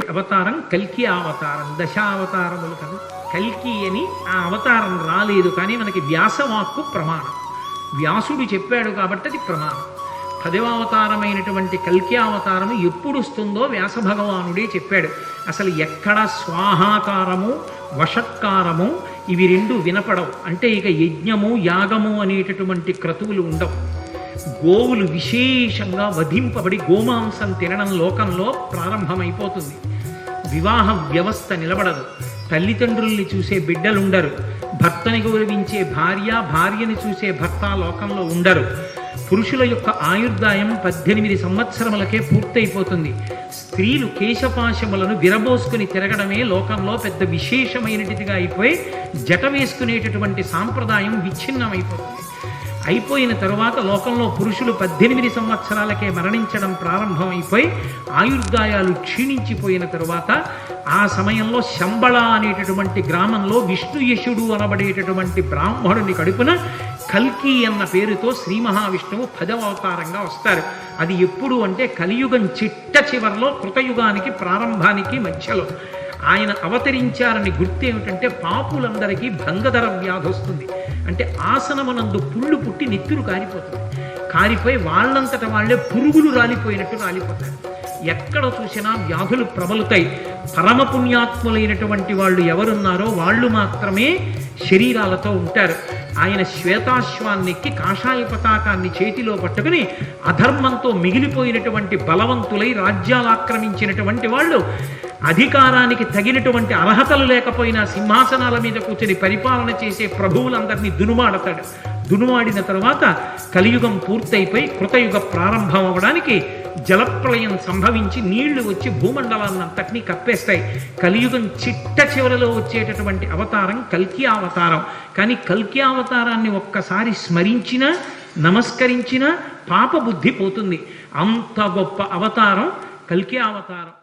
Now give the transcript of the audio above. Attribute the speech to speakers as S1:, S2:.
S1: అవతారం కల్కి అవతారం దశావతారములు కదా. కల్కి అని ఆ అవతారం రాలేదు కానీ మనకి వ్యాసవాక్కు ప్రమాణం. వ్యాసుడు చెప్పాడు కాబట్టి అది ప్రమాణం. పదవావతారమైనటువంటి కల్కి అవతారము ఎప్పుడు వస్తుందో వ్యాస భగవానుడే చెప్పాడు. అసలు ఎక్కడ స్వాహాకారము వషట్కారము ఇవి రెండు వినపడవు. అంటే ఇక యజ్ఞము యాగము అనేటటువంటి క్రతువులు ఉండవు. గోవులు విశేషంగా వధింపబడి గోమాంసం తినడం లోకంలో ప్రారంభమైపోతుంది. వివాహ వ్యవస్థ నిలబడదు. తల్లిదండ్రుల్ని చూసే బిడ్డలుండరు. భర్తని గౌరవించే భార్య భార్యని చూసే భర్త లోకంలో ఉండరు. పురుషుల యొక్క ఆయుర్దాయం పద్దెనిమిది సంవత్సరములకే పూర్తయిపోతుంది. స్త్రీలు కేశపాశములను విరబోసుకుని తిరగడమే లోకంలో పెద్ద విశేషమైనటిదిగా అయిపోయి జట వేసుకునేటటువంటి సాంప్రదాయం విచ్ఛిన్నమైపోతుంది. అయిపోయిన తరువాత లోకంలో పురుషులు పద్దెనిమిది సంవత్సరాలకే మరణించడం ప్రారంభమైపోయి ఆయుర్దాయాలు క్షీణించిపోయిన తరువాత ఆ సమయంలో శంబళ అనేటటువంటి గ్రామంలో విష్ణుయశుడు అనబడేటటువంటి బ్రాహ్మణుని కడుపున కల్కి అన్న పేరుతో శ్రీ మహావిష్ణువు పదవతారంగా వస్తారు. అది ఎప్పుడు అంటే కలియుగం చిట్ట చివరిలో కృతయుగానికి ప్రారంభానికి మధ్యలో. ఆయన అవతరించారని గుర్తు ఏమిటంటే పాపులందరికీ భంగధర వ్యాధి వస్తుంది. అంటే ఆసనమనందు పుళ్ళు పుట్టి నిత్తురు కారిపోతుంది. కారిపోయి వాళ్ళంతట వాళ్ళే పురుగులు రాలిపోయినట్టు రాలిపోతారు. ఎక్కడ చూసినా వ్యాధులు ప్రబలుతాయి. పరమ పుణ్యాత్ములైనటువంటి వాళ్ళు ఎవరున్నారో వాళ్ళు మాత్రమే శరీరాలతో ఉంటారు. ఆయన శ్వేతాశ్వాన్నెక్కి కాషాయ పతాకాన్ని చేతిలో పట్టుకుని అధర్మంతో మిగిలిపోయినటువంటి బలవంతులై రాజ్యాలు ఆక్రమించినటువంటి వాళ్ళు అధికారానికి తగినటువంటి అర్హతలు లేకపోయినా సింహాసనాల మీద కూర్చొని పరిపాలన చేసే ప్రభువులందరినీ దునుమాడతాడు. దునుమాడిన తర్వాత కలియుగం పూర్తయిపోయి కృతయుగ ప్రారంభం అవ్వడానికి జలప్రళయం సంభవించి నీళ్ళు వచ్చి భూమండలాన్నంతటినీ కప్పేస్తాయి. కలియుగం చిట్ట చివరిలో వచ్చేటటువంటి అవతారం కల్కి అవతారం. కానీ కల్కి అవతారాన్ని ఒక్కసారి స్మరించినా నమస్కరించినా పాపబుద్ధి పోతుంది. అంత గొప్ప అవతారం కల్కి అవతారం.